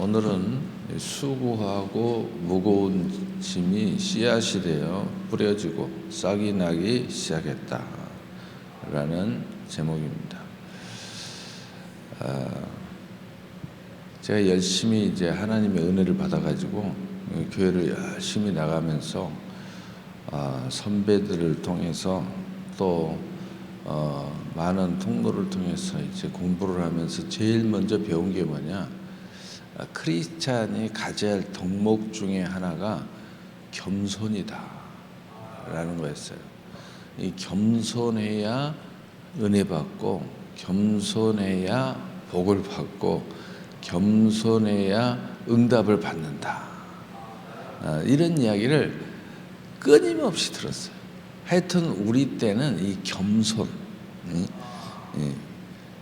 오늘은 수고하고 무거운 짐이 씨앗이 되어 뿌려지고 싹이 나기 시작했다. 라는 제목입니다. 아, 제가 열심히 이제 하나님의 은혜를 받아가지고 교회를 열심히 나가면서 아, 선배들을 통해서 또 어, 많은 통로를 통해서 이제 공부를 하면서 제일 먼저 배운 게 뭐냐? 아, 크리스찬이 가져야 할 덕목 중에 하나가 겸손이다라는 거였어요. 이 겸손해야 은혜 받고 겸손해야 복을 받고 겸손해야 응답을 받는다. 아, 이런 이야기를 끊임없이 들었어요. 하여튼 우리 때는 이 겸손, 이, 이,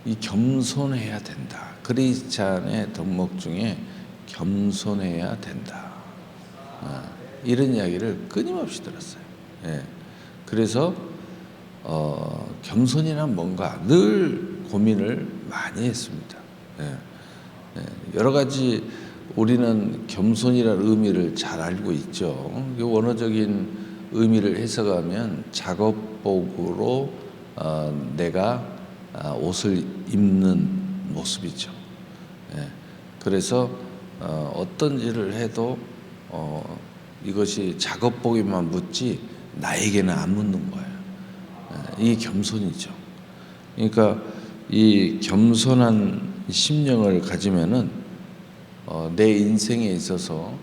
이 겸손해야 된다. 크리스찬의 덕목 중에 겸손해야 된다. 아, 이런 이야기를 끊임없이 들었어요. 예. 그래서 어, 겸손이란 뭔가 늘 고민을 많이 했습니다. 예. 예. 여러 가지 우리는 겸손이라는 의미를 잘 알고 있죠. 그 원어적인 의미를 해석하면 작업복으로 어, 내가 아, 옷을 입는 모습이죠. 예. 그래서 어, 어떤 일을 해도 어, 이것이 작업복에만 묻지 나에게는 안 묻는 거예요. 예. 이게 겸손이죠. 그러니까 이 겸손한 심령을 가지면은 어, 내 인생에 있어서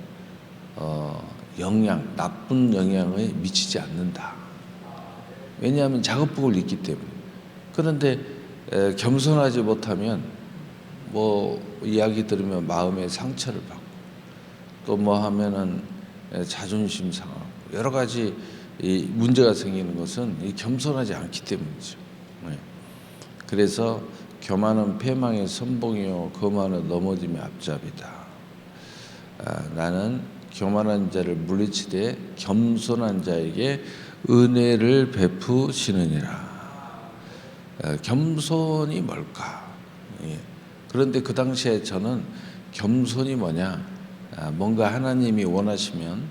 어, 영향, 나쁜 영향을 미치지 않는다. 왜냐하면 작업복을 입기 때문에. 그런데 에, 겸손하지 못하면 뭐 이야기 들으면 마음의 상처를 받고 또 뭐 하면은 에, 자존심 상하고 여러 가지 이 문제가 생기는 것은 이 겸손하지 않기 때문이죠. 네. 그래서 교만은 패망의 선봉이요 거만은 넘어짐의 앞잡이다. 아, 나는 교만한 자를 물리치되 겸손한 자에게 은혜를 베푸시느니라. 아, 겸손이 뭘까? 예. 그런데 그 당시에 저는 겸손이 뭐냐? 아, 뭔가 하나님이 원하시면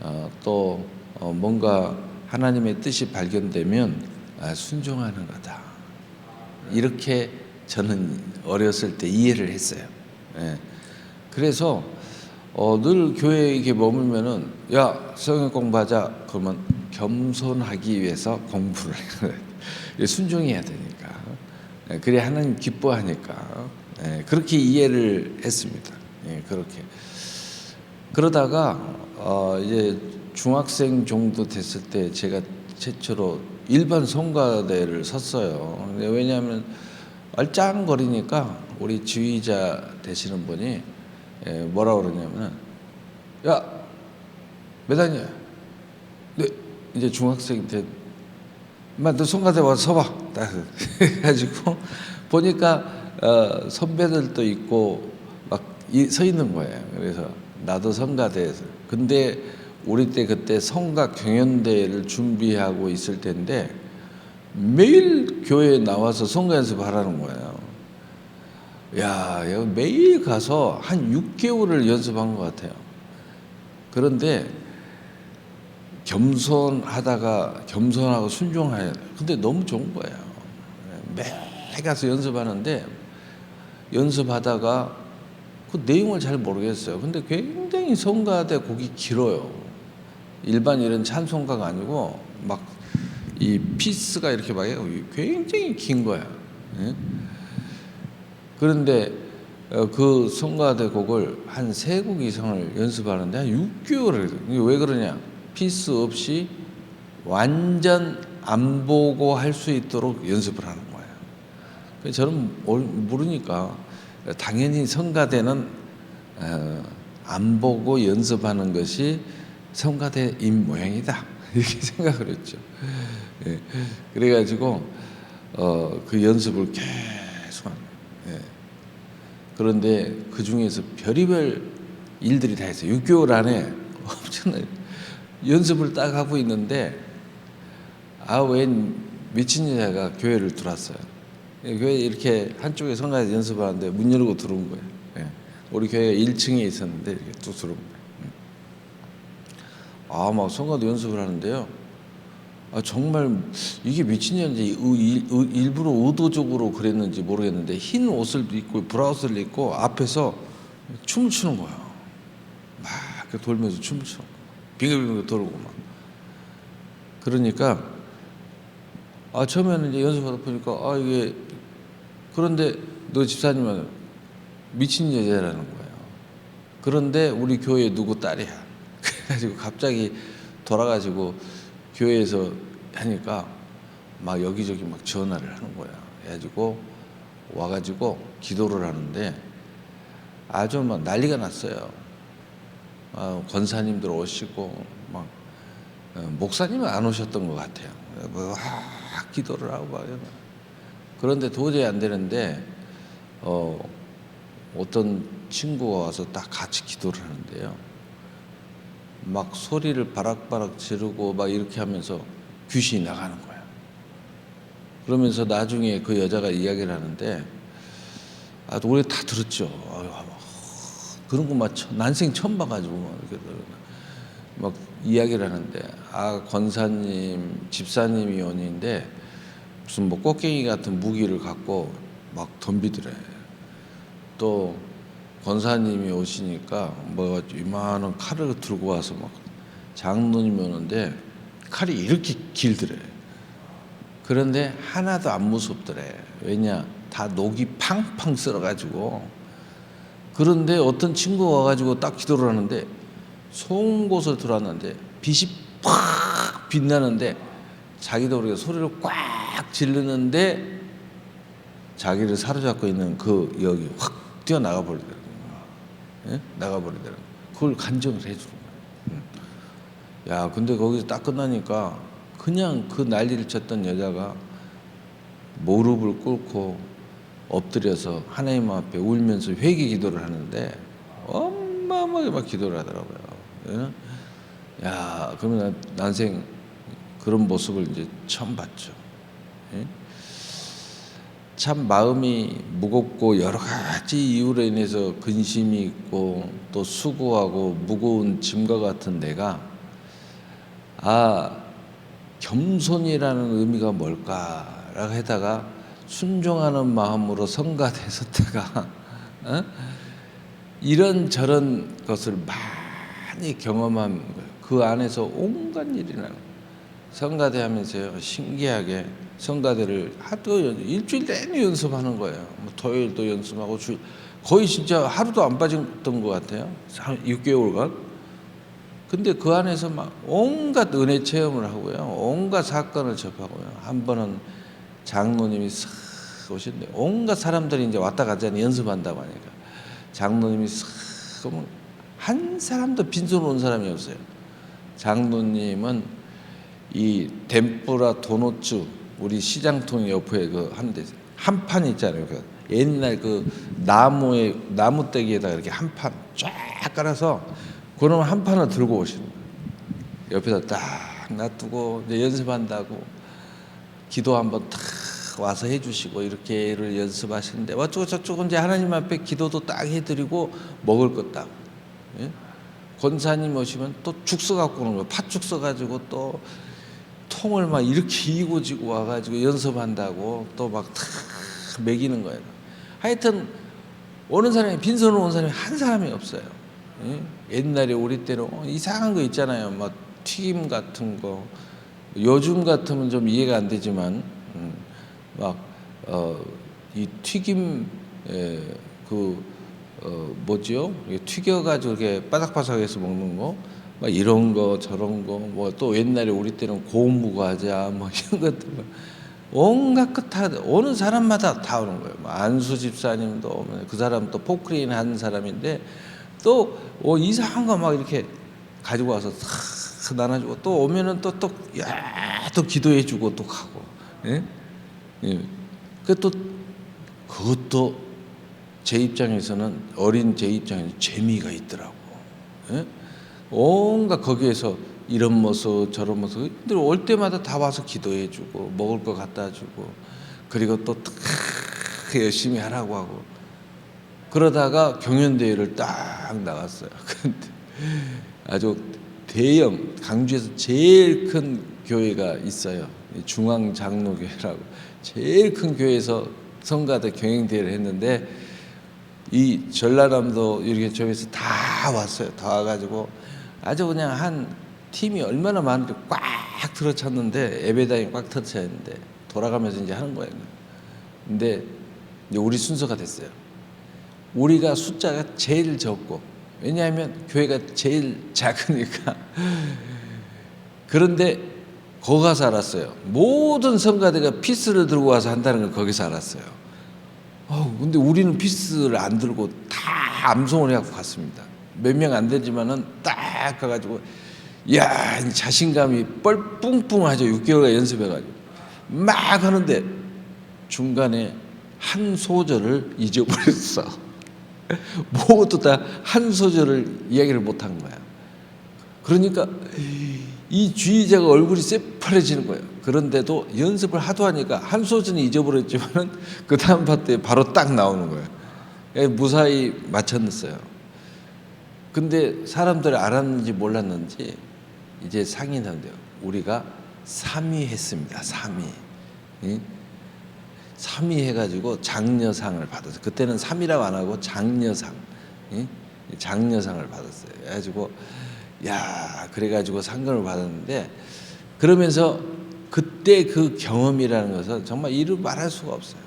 어, 또 어, 뭔가 하나님의 뜻이 발견되면 아, 순종하는 거다. 이렇게 저는 어렸을 때 이해를 했어요. 예. 그래서 어, 늘 교회에 이렇게 머물면은 야 성경 공부하자 그러면 겸손하기 위해서 공부를. 순종해야 되니까 예, 그래 하나님 기뻐하니까 예, 그렇게 이해를 했습니다. 예, 그렇게 그러다가 어, 이제 중학생 정도 됐을 때 제가 최초로 일반 성가대를 섰어요. 왜냐하면 얼짱거리니까 우리 지휘자 되시는 분이 예, 뭐라 그러냐면 야몇 학년? 네 이제 중학생 때 인마 너 성가대 와서 서봐 딱 해가지고 보니까 어, 선배들도 있고 막 서 있는 거예요. 그래서 나도 성가대에서 근데 우리 때 그때 성가 경연대회를 준비하고 있을 때인데 매일 교회에 나와서 성가 연습하라는 거예요. 야, 매일 가서 한 6개월을 연습한 것 같아요. 그런데 겸손하다가 겸손하고 순종해야 돼. 근데 너무 좋은 거예요. 매일 가서 연습하는데 연습하다가 그 내용을 잘 모르겠어요. 근데 굉장히 성가대 곡이 길어요. 일반 이런 찬송가가 아니고 막 이 피스가 이렇게 막 굉장히 긴 거야. 예? 그런데 어, 그 성가대 곡을 한 세 곡 이상을 연습하는데 한 6개월을 이게 왜 그러냐? 피스 없이 완전 안 보고 할 수 있도록 연습을 하는 거예요. 저는 모르니까 당연히 성가대는 어, 안 보고 연습하는 것이 성가대인 모양이다 이렇게 생각을 했죠. 예. 그래가지고 어, 그 연습을 계속 한. 예. 그런데 그 중에서 별의별 일들이 다 있어요. 6개월 안에 엄청난 연습을 딱 하고 있는데 아웬 미친 여자가 교회를 들어왔어요. 예, 교회 이렇게 한쪽에 성가대 연습하는데 문 열고 들어온 거예요. 예. 우리 교회가 1층에 있었는데 이렇게 뚝 들어오면 아막 성가도 연습을 하는데요. 아 정말 이게 의- 일부러 의도적으로 그랬는지 모르겠는데 흰 옷을 입고 브라우스를 입고 앞에서 춤을 추는 거예요. 막 돌면서 춤을 춰. 빙글빙글 돌고 막. 그러니까 아 처음에는 이제 연습하다 보니까 아 이게 그런데 너 집사님은 미친 여자라는 거예요. 그런데 우리 교회 누구 딸이야. 그래가지고 갑자기 돌아가지고 교회에서 하니까 막 여기저기 막 전화를 하는 거야. 그래가지고 와가지고 기도를 하는데 아주 막 난리가 났어요. 아, 권사님들 오시고 막 어, 목사님은 안 오셨던 것 같아요. 뭐, 아, 기도를 하고 막. 그런데 도저히 안 되는데 어, 어떤 친구가 와서 딱 같이 기도를 하는데요. 막 소리를 바락바락 지르고 막 이렇게 하면서 귀신이 나가는 거야. 그러면서 나중에 그 여자가 이야기를 하는데 아, 우리 다 들었죠. 아유, 그런 거막 난생 처음 봐가지고 막 이렇게 막 이야기를 하는데 아 권사님 집사님이 원인데 무슨 뭐 꽃갱이 같은 무기를 갖고 막 덤비더래. 또 권사님이 오시니까 뭐 이만한 칼을 들고 와서 막 장로님이 오는데 칼이 이렇게 길더래. 그런데 하나도 안 무섭더래. 왜냐 다 녹이 팡팡 쓸어가지고 그런데 어떤 친구가 와가지고 딱 기도를 하는데 송곳을 들어왔는데 빛이 팍 빛나는데 자기도 모르게 소리를 꽉 지르는데 자기를 사로잡고 있는 그 여기 확 뛰어나가 버리더라고요. 예? 나가 버리더라고요. 그걸 간정을 해주는 거예요. 음. 야, 근데 거기서 딱 끝나니까 그냥 그 난리를 쳤던 여자가 무릎을 꿇고 엎드려서 하나님 앞에 울면서 회개 기도를 하는데 어마어마하게 막 기도를 하더라고요. 예? 야, 그러면 난 난생 그런 모습을 이제 처음 봤죠. 예? 참 마음이 무겁고 여러 가지 이유로 인해서 근심이 있고 또 수고하고 무거운 짐과 같은 내가 아 겸손이라는 의미가 뭘까라고 하다가 순종하는 마음으로 성가대 섰다가 어? 이런 저런 것을 많이 경험한 거예요. 그 안에서 온갖 일이 나는. 성가대 하면서요 신기하게 성가대를 하도 연- 일주일 내내 연습하는 거예요. 뭐 토요일도 연습하고 주 거의 진짜 하루도 안 빠졌던 것 같아요. 한 6개월간. 근데 그 안에서 막 온갖 은혜 체험을 하고요. 온갖 사건을 접하고요. 한 번은 장로님이 싹 오셨는데 온갖 사람들이 이제 왔다 가잖아요. 연습한다고 하니까. 장로님이 싹 오면 한 사람도 빈손 온 사람이 없어요. 장로님은 이 덴뿌라 도노츠 우리 시장통 옆에 그 하는데 한 판 있잖아요. 그 옛날 그 나무에 나무떼기에다가 이렇게 한 판 쫙 깔아서 그런 한 판을 들고 오시는 거예요. 옆에다 딱 놔두고 이제 연습한다고 기도 한번 탁 와서 해주시고 이렇게를 연습하시는데 어쩌고 저쩌고 이제 하나님 앞에 기도도 딱 해드리고 먹을 것 딱. 예? 권사님 오시면 또 죽서 갖고 오는 거예요. 팥죽 써가지고 또 통을 막 이렇게 이고 지고 와가지고 연습한다고 또 막탁 먹이는 거예요. 하여튼 오는 사람이 빈손으로 온 사람이 한 사람이 없어요. 예? 옛날에 우리 때는 어, 이상한 거 있잖아요. 막 튀김 같은 거. 요즘 같으면 좀 이해가 안 되지만 음, 막어이 튀김 에, 그 어, 뭐지요? 튀겨가지고 이렇게 바삭바삭해서 먹는 거, 막 이런 거 저런 거, 뭐 또 옛날에 우리 때는 고무 과자 뭐 이런 것들 막 온갖 것다 오는 사람마다 다 오는 거예요. 뭐 안수 집사님도 오면 그 사람 또 포크레인 하는 사람인데 또 어, 이상한 거 막 이렇게 가지고 와서 싹 나눠주고 또 오면은 또 또야또 기도해주고 또 가고, 예? 예. 그또 그것도 제 입장에서는 어린 제 입장에서 재미가 있더라고. 예? 온갖 거기에서 이런 모습 저런 모습 근데 올 때마다 다 와서 기도해 주고 먹을 거 갖다 주고 그리고 또탁 열심히 하라고 하고 그러다가 경연대회를 딱 나갔어요. 근데 아주 대형 강주에서 제일 큰 교회가 있어요. 이 중앙 장로교회라고 제일 큰 교회에서 성가대 경영대회를 했는데 이 전라남도 이렇게 저에서 다 왔어요. 다 와가지고 아주 그냥 한 팀이 얼마나 많은지 꽉 들어찼는데 예배당이 꽉 했는데 돌아가면서 이제 하는 거예요. 근데 이제 우리 순서가 됐어요. 우리가 숫자가 제일 적고 왜냐하면 교회가 제일 작으니까 그런데 거기 가서 알았어요. 모든 성가대가 피스를 들고 와서 한다는 걸 거기서 알았어요. 어, 근데 우리는 피스를 안 들고 다 암송을 해갖고 갔습니다. 몇 명 안 되지만은 딱 가가지고 야이 자신감이 뻘 뿡뿡하죠. 6개월 연습해가지고 막 하는데 중간에 한 소절을 잊어버렸어. 모두 다 한 소절을 이야기를 못 한 거야. 그러니까 이 주의자가 얼굴이 새파래지는 거예요. 그런데도 연습을 하도 하니까 한 소절은 잊어버렸지만은 그 다음 파트에 바로 딱 나오는 거예요. 예, 무사히 맞췄어요. 근데 사람들이 알았는지 몰랐는지 이제 상의하는데요. 우리가 3위 했습니다. 3위. 응? 3위 해가지고 장려상을 받았어요. 그때는 3위라고 안 하고 장려상, 응? 장려상을 받았어요. 그래가지고 야 그래가지고 상금을 받았는데 그러면서 그때 그 경험이라는 것은 정말 이루 말할 수가 없어요.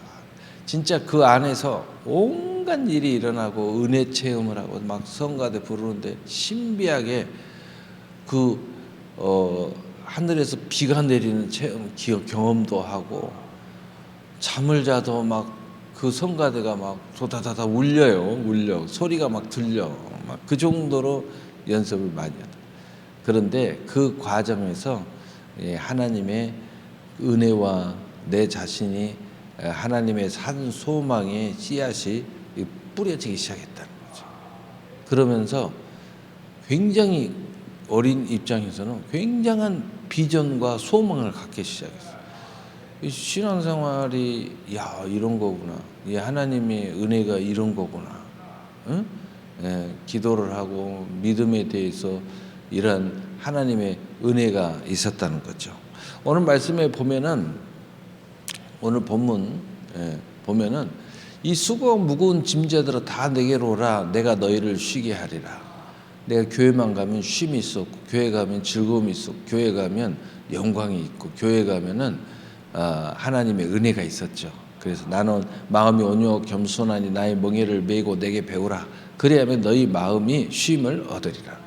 진짜 그 안에서 온 갖 일이 일어나고 은혜 체험을 하고 막 성가대 부르는데 신비하게 그 어, 하늘에서 비가 내리는 체험 기억 경험도 하고 잠을 자도 막 그 성가대가 막 도다다다 울려요 울려. 소리가 막 들려. 막 그 정도로 연습을 많이 하다. 그런데 그 과정에서 예, 하나님의 은혜와 내 자신이 에, 하나님의 산 소망의 씨앗이 이 뿌려지기 시작했다는 거죠. 그러면서 굉장히 어린 입장에서는 굉장한 비전과 소망을 갖기 시작했어요. 이 신앙생활이 야 이런 거구나. 이 하나님의 은혜가 이런 거구나. 응? 예, 기도를 하고 믿음에 대해서 이런 하나님의 은혜가 있었다는 거죠. 오늘 말씀에 보면은 오늘 본문 예, 보면은 이 수고 무거운 짐자들아 다 내게로 오라 내가 너희를 쉬게 하리라. 내가 교회만 가면 쉼이 있었고 교회 가면 즐거움이 있었고 교회 가면 영광이 있고 교회 가면은 아, 하나님의 은혜가 있었죠. 그래서 나는 마음이 온유 겸손하니 나의 멍에를 메고 내게 배우라. 그래야면 너희 마음이 쉼을 얻으리라.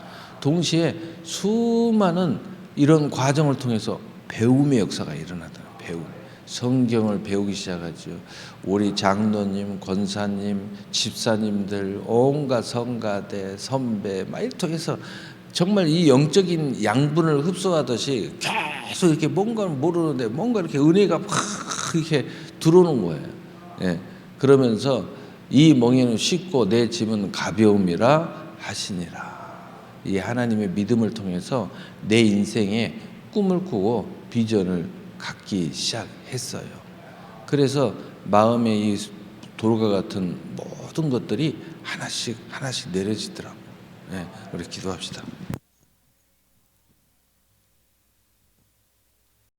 동시에 수많은 이런 과정을 통해서 배움의 역사가 일어나다. 배움. 성경을 배우기 시작하죠. 우리 장로님, 권사님, 집사님들, 온갖 성가대, 선배, 막 이렇게 통해서 정말 이 영적인 양분을 흡수하듯이 계속 이렇게 뭔가를 모르는데 뭔가 이렇게 은혜가 막 이렇게 들어오는 거예요. 예. 그러면서 이 멍에는 쉽고 내 짐은 가벼움이라 하시니라. 이 하나님의 믿음을 통해서 내 인생에 꿈을 꾸고 비전을 갖기 시작 했어요. 그래서 마음의 이 돌과 같은 모든 것들이 하나씩 하나씩 내려지더라고요. 네, 우리 기도합시다.